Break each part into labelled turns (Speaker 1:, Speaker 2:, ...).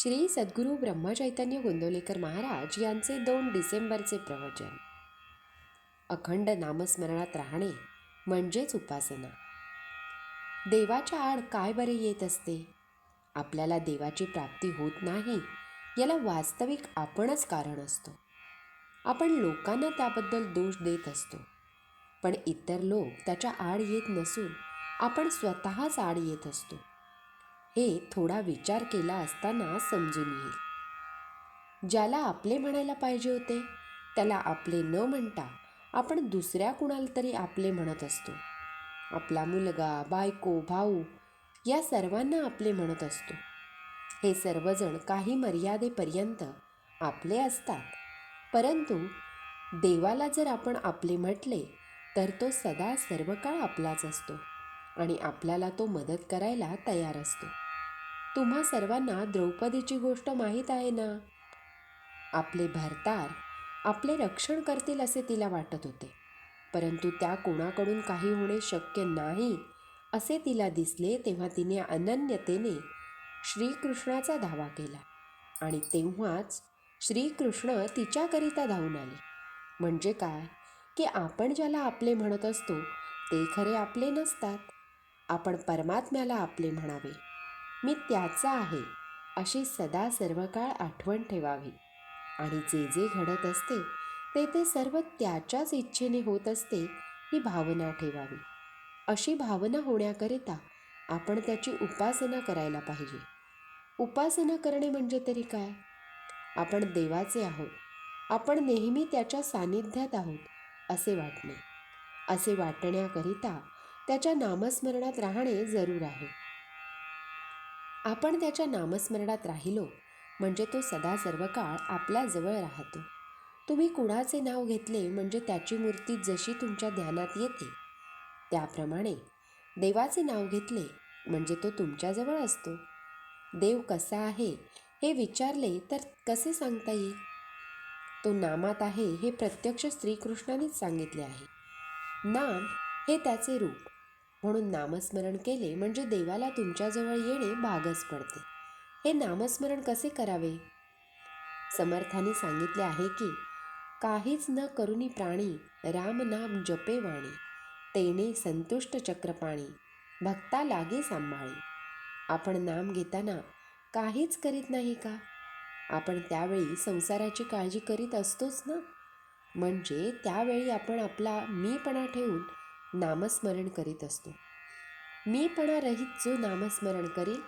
Speaker 1: श्री सद्गुरू ब्रह्मचैतन्य गोंदवलेकर महाराज यांचे दोन डिसेंबरचे प्रवचन. अखंड नामस्मरणात राहणे म्हणजेच उपासना. देवाच्या आड काय बरे येत असते? आपल्याला देवाची प्राप्ती होत नाही याला वास्तविक आपणच कारण असतो. आपण लोकांना त्याबद्दल दोष देत असतो. पण इतर लोक त्याच्या आड येत नसून आपण स्वतःच आड येत असतो. हे थोडा विचार केला असताना समजून येईल. ज्याला आपले म्हणायला पाहिजे होते त्याला आपले न म्हणता आपण दुसऱ्या कुणाला तरी आपले म्हणत असतो. आपला मुलगा बायको भाऊ या सर्वांना आपले म्हणत असतो. हे सर्वजण काही मर्यादेपर्यंत आपले असतात. परंतु देवाला जर आपण आपले म्हटले तर तो सदा सर्व काळ आपलाच असतो आणि आपल्याला तो मदत करायला तयार असतो. तुम्हा सर्वांना द्रौपदीची गोष्ट माहीत आहे ना? आपले भरतार आपले रक्षण करतील असे तिला वाटत होते. परंतु त्या कोणाकडून काही होणे शक्य नाही असे तिला दिसले तेव्हा तिने अनन्यतेने श्रीकृष्णाचा धावा केला आणि तेव्हाच श्रीकृष्ण तिच्याकरिता धावून आले. म्हणजे काय? की आपण ज्याला आपले म्हणत असतो ते खरे आपले नसतात. आपण परमात्म्याला आपले म्हणावे. मी त्याचा आहे. अशी सदा सर्वकाळ आठवण ठेवावी. आणि जे जे घडत असते ते ते सर्व त्याच्याच इच्छेने होत असते ही भावना ठेवावी. अशी भावना होण्याकरिता आपण त्याची उपासना करायला पाहिजे. उपासना करणे म्हणजे तरी काय? आपण देवाचे आहोत. आपण नेहमी त्याच्या सानिध्यात आहोत असे वाटणे. असे वाटण्याकरिता त्याच्या नामस्मरणात राहणे जरूर आहे. आपण त्याच्या नामस्मरणात राहिलो म्हणजे तो सदा सर्व काळ आपल्याजवळ राहतो. तुम्ही कुणाचे नाव घेतले म्हणजे त्याची मूर्ती जशी तुमच्या ध्यानात येते. त्याप्रमाणे देवाचे नाव घेतले म्हणजे तो तुमच्याजवळ असतो. देव कसा आहे हे विचारले तर कसे सांगता येईल? तो नामात आहे हे प्रत्यक्ष श्रीकृष्णानेच सांगितले आहे. नाम हे त्याचे रूप. म्हणून नामस्मरण केले म्हणजे देवाला तुमच्याजवळ येणे भागच पडते. हे नामस्मरण कसे करावे? समर्थाने सांगितले आहे की काहीच न करुनी प्राणी राम नाम जपे वाणी तेने संतुष्ट चक्रपाणी भक्ता लागे सांभाळी. आपण नाम घेताना काहीच करीत नाही का? आपण त्यावेळी संसाराची काळजी करीत असतोच ना? म्हणजे त्यावेळी आपण आपला मीपणा ठेवून नामस्मरण करीत असतो. मीपणा रहित जो नामस्मरण करील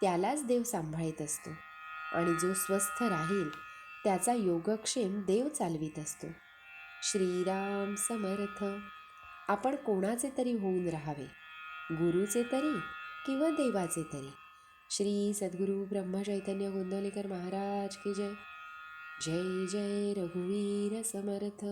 Speaker 1: त्यालाच देव सांभाळीत असतो. आणि जो स्वस्थ राहील त्याचा योगक्षेम देव चालवीत असतो. श्रीराम समर्थ. आपण कोणाचे तरी होऊन राहावे. गुरुचे तरी किंवा देवाचे तरी. श्री सद्गुरू ब्रह्मचैतन्य गोंदवलेकर महाराज की जय. जय जय रघुवीर समर्थ.